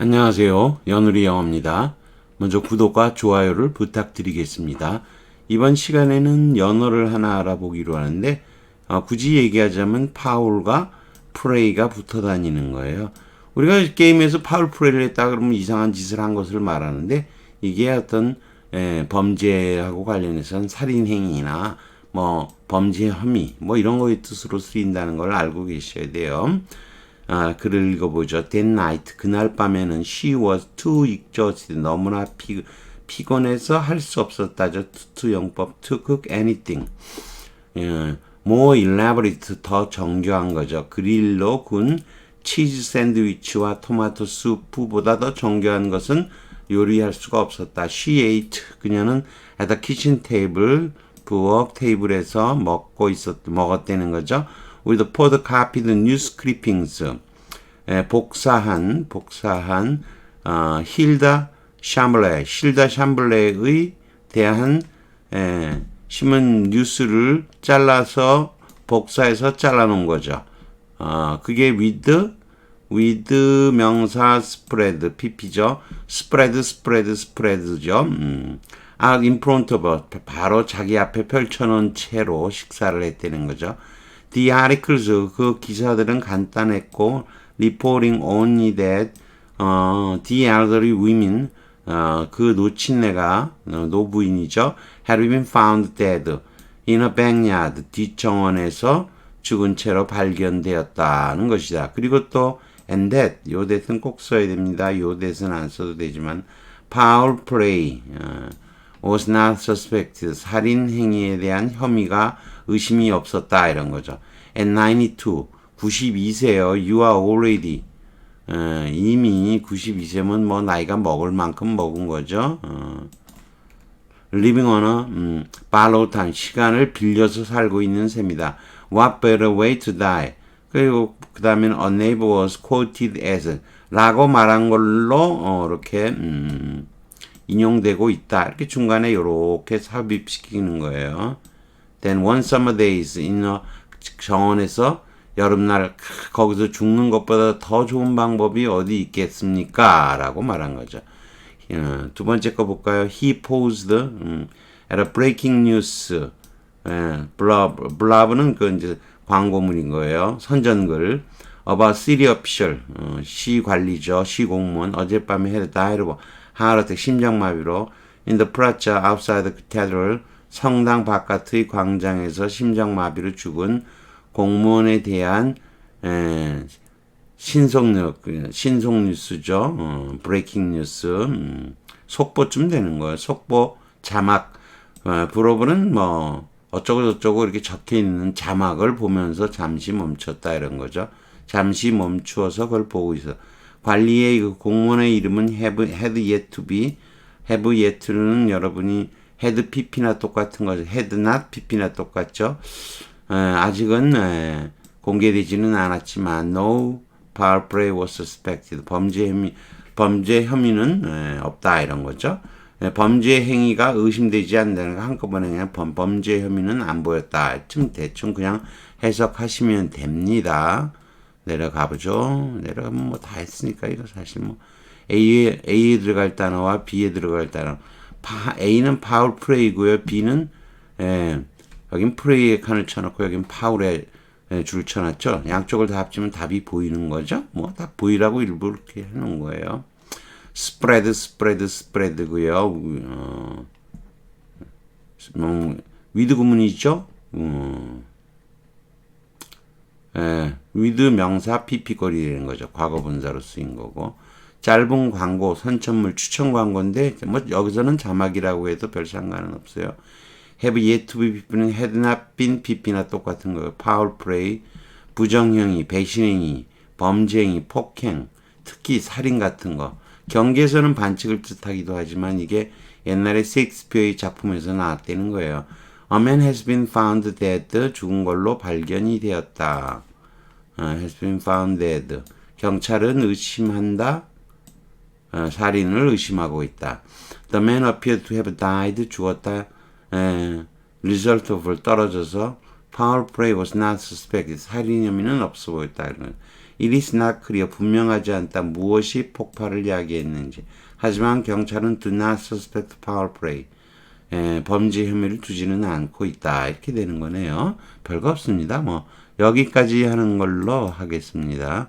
안녕하세요. 연우리 영어입니다. 먼저 구독과 좋아요를 부탁드리겠습니다. 이번 시간에는 연어를 하나 알아보기로 하는데 어, 굳이 얘기하자면 파울과 프레이가 붙어 다니는 거예요. 우리가 게임에서 파울 프레이를 했다 그러면 이상한 짓을 한 것을 말하는데 이게 어떤 에, 범죄하고 관련해서는 살인 행위나 뭐 범죄 혐의 뭐 이런 거의 뜻으로 쓰인다는 걸 알고 계셔야 돼요. 아, 글을 읽어보죠. That night, 그날 밤에는 she was too exhausted. 너무나 피, 피곤해서 할 수 없었다죠. to 영법 to cook anything. 예, more elaborate, 더 정교한 거죠. 그릴로 군 치즈 샌드위치와 토마토 수프보다 더 정교한 것은 요리할 수가 없었다. She ate. 그녀는 at the kitchen table, 부엌 테이블에서 먹고 있었, 먹었다는 거죠. With photocopied news clippings. 에, 복사한, 복사한, 어, 힐다 샴블레, 힐다 샴블레의 대한 에, 신문 뉴스를 잘라서 복사해서 잘라놓은 거죠. 어, 그게 with, with 명사 spread, pp죠. spread, spread, spread죠. 음. 아, of, 바로 자기 앞에 펼쳐놓은 채로 식사를 했다는 거죠. The articles, 그 기사들은 간단했고, reporting only that, 어, the elderly women, 어, 그 노친네가, 어, 노부인이죠. had been found dead in a backyard, 뒷정원에서 죽은 채로 발견되었다는 것이다. 그리고 또, and that, 요 that은 꼭 써야 됩니다. 요 that은 안 써도 되지만, foul play, 어, was not suspected. 살인 행위에 대한 혐의가 의심이 없었다 이런 거죠. At 92, 92세요. You are already 어, 이미 92세면 뭐 나이가 먹을 만큼 먹은 거죠. 어. living on a 음, borrowed time 시간을 빌려서 살고 있는 셈이다. What better way to die? 그리고 그 다음에는 a neighbor was quoted as 라고 말한 걸로 어, 이렇게 음, 인용되고 있다. 이렇게 중간에 이렇게 삽입시키는 거예요. Then one summer days in a 정원에서 여름날 거기서 죽는 것보다 더 좋은 방법이 어디 있겠습니까? 라고 말한 거죠. 어, 두 번째 거 볼까요? He posed 음, at a breaking news. 예, 블라브, 블라브는 그 이제 광고물인 거예요. 선전글. about city official. 어, 시 관리죠. 시 공무원. 어젯밤에 died of 하르트 심장마비로 in the plaza outside the cathedral 성당 바깥의 광장에서 심장마비로 죽은 공무원에 대한 에, 신속 신속 뉴스죠. 어, 브레이킹 뉴스 음, 속보쯤 되는 거예요. 속보 자막 어, 브로브는 뭐 어쩌고 저쩌고 이렇게 적혀 있는 자막을 보면서 잠시 멈췄다 이런 거죠. 잠시 멈추어서 그걸 보고 있어. 관리의 그 공무원의 이름은 have, had yet to be, have yet는 여러분이 had pp나 똑같은 거죠. not pp나 똑같죠. 에, 아직은 에, 공개되지는 않았지만 no foul play was suspected. 범죄 혐의, 범죄 혐의는 에, 없다 이런 거죠. 에, 범죄 행위가 의심되지 않는다는 거 한꺼번에 그냥 범, 범죄 혐의는 안 보였다. 좀 대충 그냥 해석하시면 됩니다. 내려가 보죠. 내려가면 뭐 다 했으니까 이거 사실 뭐 A에 A에 들어갈 단어와 B에 들어갈 단어. 파, A는 파울 프레이고요. B는 예, 여긴 프레이에 칸을 쳐놓고 여긴 파울에 예, 줄 쳐놨죠. 양쪽을 다 합치면 답이 보이는 거죠. 뭐 다 보이라고 일부 이렇게 해놓은 거예요. 스프레드 스프레드 스프레드고요. 어, 뭐, 위드 구문이죠. 어, 예, 위드 명사 pp거리 되는 거죠. 과거 분사로 쓰인 거고. 짧은 광고, 선천물, 추천 광고인데, 뭐, 여기서는 자막이라고 해도 별 상관은 없어요. have yet to be pp는 had not been pp나 똑같은 거예요. foul play, 부정행위, 배신행위, 범죄행위, 폭행, 특히 살인 같은 거. 경계에서는 반칙을 뜻하기도 하지만 이게 옛날에 셰익스피어의 작품에서 나왔다는 거예요. A man has been found dead. 죽은 걸로 발견이 되었다. 어, has been found dead. 경찰은 의심한다. 어, 살인을 의심하고 있다. The man appeared to have died. 죽었다. 에, result of 떨어져서 foul play was not suspected. 살인 혐의는 없어 보였다. It is not clear. 분명하지 않다. 무엇이 폭발을 야기했는지. 하지만 경찰은 do not suspect foul play. 예, 범죄 혐의를 두지는 않고 있다. 이렇게 되는 거네요. 별거 없습니다. 뭐 여기까지 하는 걸로 하겠습니다.